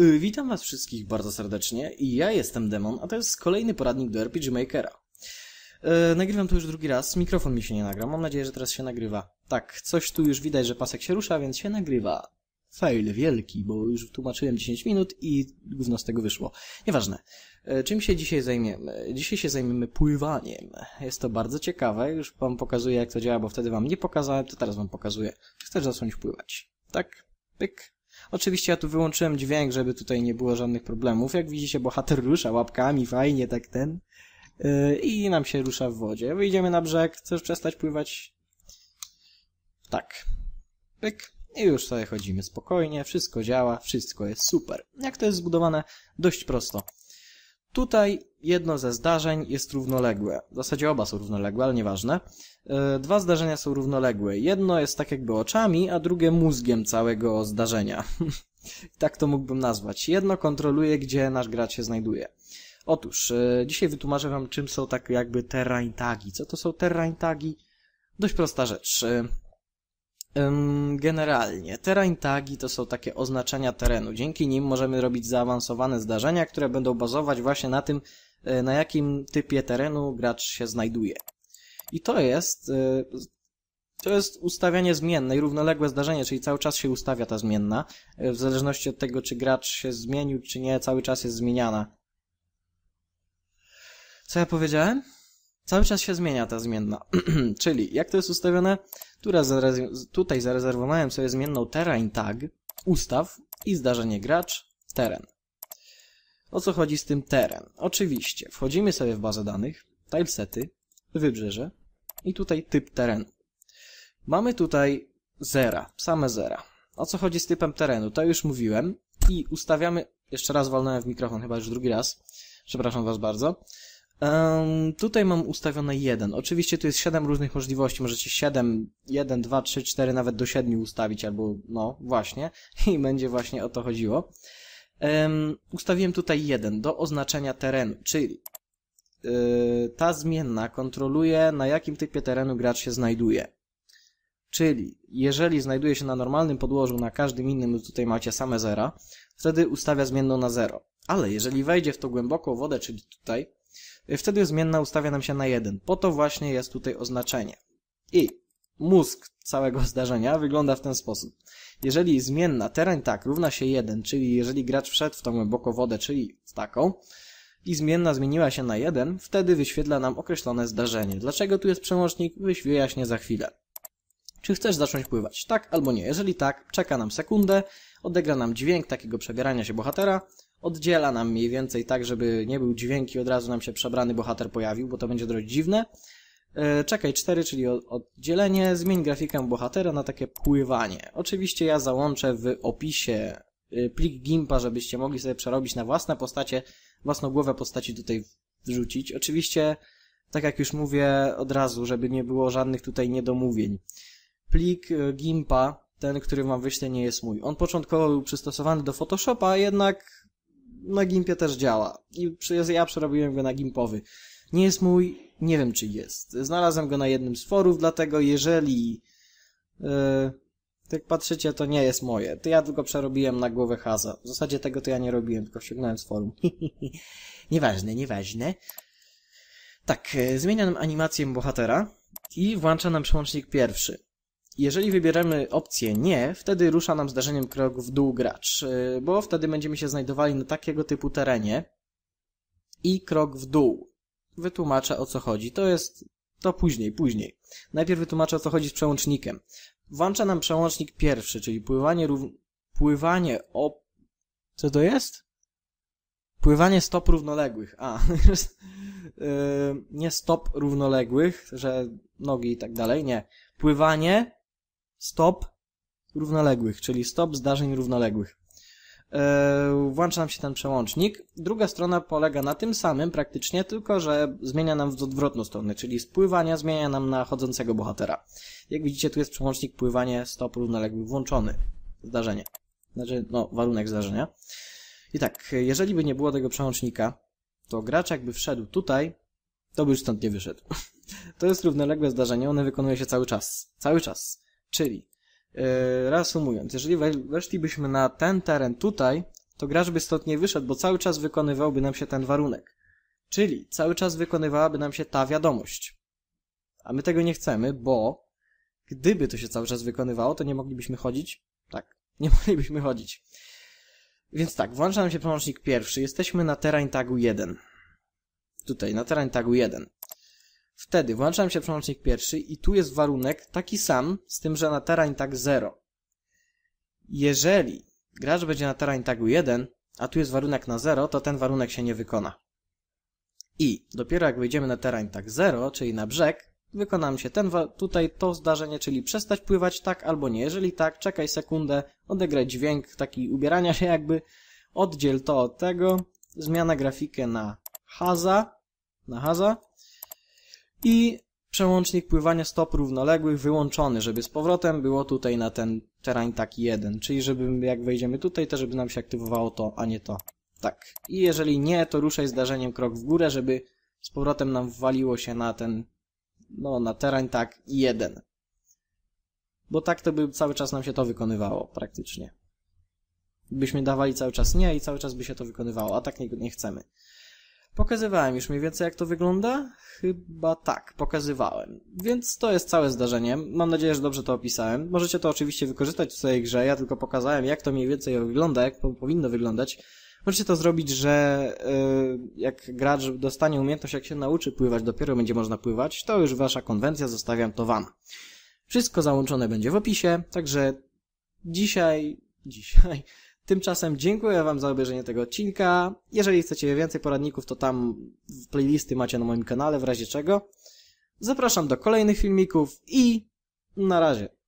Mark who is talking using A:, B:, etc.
A: Y, Witam was wszystkich bardzo serdecznie i ja jestem Demon, a to jest kolejny poradnik do RPG Makera. E, nagrywam to już drugi raz, mikrofon mi się nie nagra, mam nadzieję, że teraz się nagrywa. Tak, coś tu już widać, że pasek się rusza, więc się nagrywa. Fail wielki, bo już tłumaczyłem 10 minut i gówno z tego wyszło. Nieważne. E, czym się dzisiaj zajmiemy? Dzisiaj się zajmiemy pływaniem. Jest to bardzo ciekawe, już wam pokazuję jak to działa, bo wtedy wam nie pokazałem, to teraz wam pokazuję. Chcesz zacząć pływać. Tak, pyk, Oczywiście ja tu wyłączyłem dźwięk, żeby tutaj nie było żadnych problemów. Jak widzicie, bohater rusza łapkami, fajnie, tak ten. Yy, I nam się rusza w wodzie. Wyjdziemy na brzeg, chcesz przestać pływać? Tak. Pyk. I już sobie chodzimy spokojnie, wszystko działa, wszystko jest super. Jak to jest zbudowane? Dość prosto. Tutaj jedno ze zdarzeń jest równoległe. W zasadzie oba są równoległe, ale nieważne. Yy, dwa zdarzenia są równoległe. Jedno jest tak jakby oczami, a drugie mózgiem całego zdarzenia. tak to mógłbym nazwać. Jedno kontroluje, gdzie nasz gracz się znajduje. Otóż, yy, dzisiaj wytłumaczę wam, czym są tak jakby terrain tagi. Co to są terrain tagi? Dość prosta rzecz. Generalnie, terrain tagi to są takie oznaczenia terenu. Dzięki nim możemy robić zaawansowane zdarzenia, które będą bazować właśnie na tym, e, na jakim typie terenu gracz się znajduje. I to jest, e, to jest ustawianie zmienne i równoległe zdarzenie, czyli cały czas się ustawia ta zmienna. E, w zależności od tego, czy gracz się zmienił, czy nie, cały czas jest zmieniana. Co ja powiedziałem? Cały czas się zmienia ta zmienna. Czyli, jak to jest ustawione? Tutaj zarezerwowałem sobie zmienną terrain tag, ustaw i zdarzenie gracz, teren. O co chodzi z tym teren? Oczywiście, wchodzimy sobie w bazę danych, tilesety, wybrzeże i tutaj typ terenu. Mamy tutaj zera, same zera. O co chodzi z typem terenu? To już mówiłem i ustawiamy, jeszcze raz walnąłem w mikrofon, chyba już drugi raz, przepraszam was bardzo. Um, tutaj mam ustawione 1. Oczywiście tu jest 7 różnych możliwości. Możecie 7, 1, 2, 3, 4, nawet do 7 ustawić, albo no, właśnie. I będzie właśnie o to chodziło. Um, ustawiłem tutaj 1 do oznaczenia terenu, czyli yy, ta zmienna kontroluje na jakim typie terenu gracz się znajduje. Czyli jeżeli znajduje się na normalnym podłożu, na każdym innym, tutaj macie same zera, wtedy ustawia zmienną na 0. Ale jeżeli wejdzie w tą głęboką wodę, czyli tutaj, wtedy zmienna ustawia nam się na 1. Po to właśnie jest tutaj oznaczenie. I mózg całego zdarzenia wygląda w ten sposób. Jeżeli zmienna teren tak równa się 1, czyli jeżeli gracz wszedł w tą głęboką wodę, czyli w taką, i zmienna zmieniła się na 1, wtedy wyświetla nam określone zdarzenie. Dlaczego tu jest przełącznik? Wyjaśnię za chwilę. Czy chcesz zacząć pływać? Tak albo nie. Jeżeli tak, czeka nam sekundę, odegra nam dźwięk takiego przebierania się bohatera, oddziela nam mniej więcej tak, żeby nie był dźwięk i od razu nam się przebrany bohater pojawił, bo to będzie dość dziwne. E, czekaj 4, czyli oddzielenie, zmień grafikę bohatera na takie pływanie. Oczywiście ja załączę w opisie e, plik Gimpa, żebyście mogli sobie przerobić na własne postacie, własną głowę postaci tutaj wrzucić. Oczywiście, tak jak już mówię od razu, żeby nie było żadnych tutaj niedomówień. Plik e, Gimpa, ten, który wam wyślę, nie jest mój. On początkowo był przystosowany do Photoshopa, jednak na Gimpie też działa. I ja przerobiłem go na Gimpowy. Nie jest mój, nie wiem czy jest. Znalazłem go na jednym z forów, dlatego jeżeli yy, patrzycie, to nie jest moje. To ja tylko przerobiłem na głowę Haza. W zasadzie tego to ja nie robiłem, tylko ściągnąłem z forum. nieważne, nieważne. Tak, e, zmienia nam animację bohatera i włącza nam przełącznik pierwszy. Jeżeli wybieramy opcję nie, wtedy rusza nam zdarzeniem krok w dół gracz, y, bo wtedy będziemy się znajdowali na takiego typu terenie i krok w dół. Wytłumaczę o co chodzi. To jest to później, później. Najpierw wytłumaczę o co chodzi z przełącznikiem. Włącza nam przełącznik pierwszy, czyli pływanie rów... pływanie o... Co to jest? Pływanie stop równoległych. A, yy, nie stop równoległych, że nogi i tak dalej, nie. Pływanie stop równoległych, czyli stop zdarzeń równoległych. Yy, włącza nam się ten przełącznik. Druga strona polega na tym samym praktycznie, tylko że zmienia nam w odwrotną stronę, czyli spływania zmienia nam na chodzącego bohatera. Jak widzicie, tu jest przełącznik pływanie stop równoległych włączony. Zdarzenie. Znaczy, no, warunek zdarzenia. I tak, jeżeli by nie było tego przełącznika, to gracz jakby wszedł tutaj, to by już stąd nie wyszedł. To jest równoległe zdarzenie, one wykonuje się cały czas. Cały czas. Czyli, yy, reasumując, jeżeli weszlibyśmy na ten teren tutaj, to gracz by stąd nie wyszedł, bo cały czas wykonywałby nam się ten warunek. Czyli cały czas wykonywałaby nam się ta wiadomość. A my tego nie chcemy, bo gdyby to się cały czas wykonywało, to nie moglibyśmy chodzić. Tak, nie moglibyśmy chodzić. Więc tak, włącza nam się przełącznik pierwszy. Jesteśmy na terrain tagu 1. Tutaj, na terrain tagu 1. Wtedy włącza nam się przełącznik pierwszy i tu jest warunek taki sam, z tym, że na terrain tag 0. Jeżeli gracz będzie na terrain tagu 1, a tu jest warunek na 0, to ten warunek się nie wykona. I dopiero jak wejdziemy na terrain tag 0, czyli na brzeg, wykonam się ten tutaj to zdarzenie, czyli przestać pływać tak albo nie. Jeżeli tak, czekaj sekundę, odegraj dźwięk taki ubierania się jakby, oddziel to od tego, zmiana grafikę na haza, na haza i przełącznik pływania stop równoległych wyłączony, żeby z powrotem było tutaj na ten terrain taki jeden, czyli żeby jak wejdziemy tutaj, to żeby nam się aktywowało to, a nie to. Tak. I jeżeli nie, to ruszaj zdarzeniem krok w górę, żeby z powrotem nam wwaliło się na ten no na teren tak jeden. Bo tak to by cały czas nam się to wykonywało praktycznie. Byśmy dawali cały czas nie i cały czas by się to wykonywało, a tak nie, nie chcemy. Pokazywałem już mniej więcej jak to wygląda? Chyba tak, pokazywałem. Więc to jest całe zdarzenie. Mam nadzieję, że dobrze to opisałem. Możecie to oczywiście wykorzystać w swojej grze. Ja tylko pokazałem jak to mniej więcej wygląda, jak to powinno wyglądać. Możecie to zrobić, że yy, jak gracz dostanie umiejętność, jak się nauczy pływać, dopiero będzie można pływać, to już wasza konwencja, zostawiam to wam. Wszystko załączone będzie w opisie, także dzisiaj, dzisiaj, tymczasem dziękuję wam za obejrzenie tego odcinka. Jeżeli chcecie więcej poradników, to tam playlisty macie na moim kanale, w razie czego. Zapraszam do kolejnych filmików i na razie.